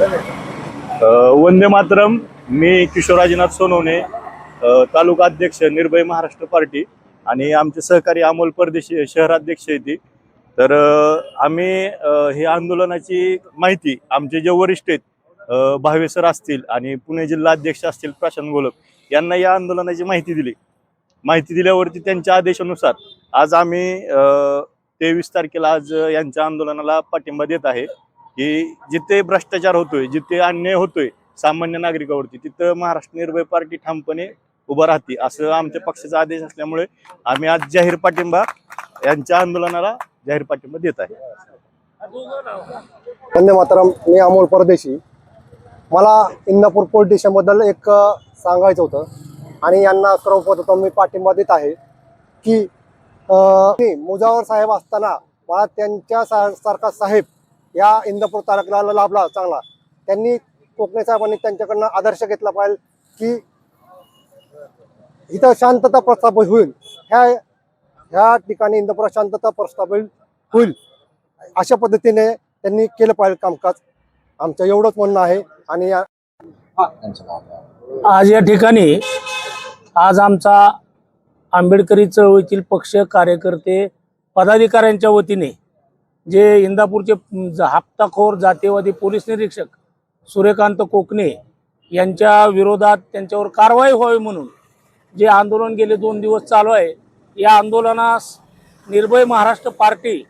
वंदे मातरम मी किशोराजीनाथ सोनवणे तालुका अध्यक्ष निर्भय महाराष्ट्र पार्टी आणि आमचे सहकारी अमोल परदेशी शहराध्यक्ष आहेत ती. तर आम्ही हे आंदोलनाची माहिती आमचे जे वरिष्ठ आहेत भावे सर असतील आणि पुणे जिल्हा अध्यक्ष असतील प्रशांत गोलक यांना या आंदोलनाची माहिती दिली माहिती दिल्यावरती त्यांच्या आदेशानुसार आज आम्ही तेवीस तारखेला आज यांच्या आंदोलनाला पाठिंबा देत आहे की जिथे भ्रष्टाचार होतोय जिथे अन्याय होतोय सामान्य नागरिकावरती तिथं महाराष्ट्र निर्भय पार्टी ठामपणे उभं राहते असं आमच्या पक्षाचा आदेश असल्यामुळे आम्ही आज जाहीर पाठिंबा यांच्या आंदोलनाला जाहीर पाठिंबा देत आहे. वंदे मातरम मी अमोल परदेशी. मला इंदापूर पोलीस स्टेशनबद्दल एक सांगायचं होतं आणि यांना सर्वप्रथम मी पाठिंबा देत आहे की मुजावर साहेब असताना मला त्यांच्या सा- सारखा साहेब या इंदापूर तालुक्याला लाभला चांगला. त्यांनी कोकणी साहेबांनी त्यांच्याकडनं आदर्श घेतला पाहिजे की इथं शांतता प्रस्थापित होईल. ह्या ह्या ठिकाणी इंदापुरात शांतता प्रस्थापित होईल. अशा पद्धतीने त्यांनी केलं पाहिजे कामकाज. आमचं एवढंच म्हणणं आहे आणि या- आज या ठिकाणी आज आमचा आंबेडकरी चळवळीतील पक्ष कार्यकर्ते पदाधिकाऱ्यांच्या वतीने जे इंदापूरचे हप्ताखोर जातीयवादी पोलीस निरीक्षक सूर्यकांत कोकणे यांच्या विरोधात त्यांच्यावर कारवाई व्हावी म्हणून जे आंदोलन गेले दोन दिवस चालू आहे या आंदोलनास निर्भय महाराष्ट्र पार्टी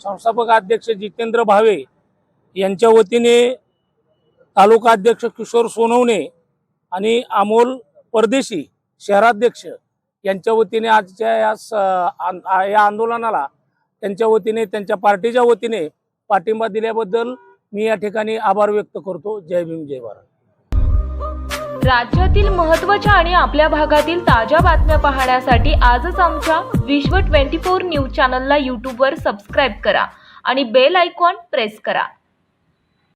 संस्थापक अध्यक्ष जितेंद्र भावे यांच्या वतीने तालुका अध्यक्ष किशोर सोनवणे आणि अमोल परदेशी शहराध्यक्ष यांच्या वतीने आजच्या या स- आ- या आंदोलनाला त्यांच्या वतीने त्यांच्या पार्टीच्या वतीने पाठिंबा दिल्याबद्दल मी या ठिकाणी आभार व्यक्त करतो. जय भीम जय भारत. राज्यातील महत्त्वाच्या आणि आपल्या भागातील ताज्या बातम्या पाहण्यासाठी आजच आमच्या विश्व 24 न्यूज चॅनलला यूट्यूबवर सबस्क्राईब करा आणि बेल आयकॉन प्रेस करा.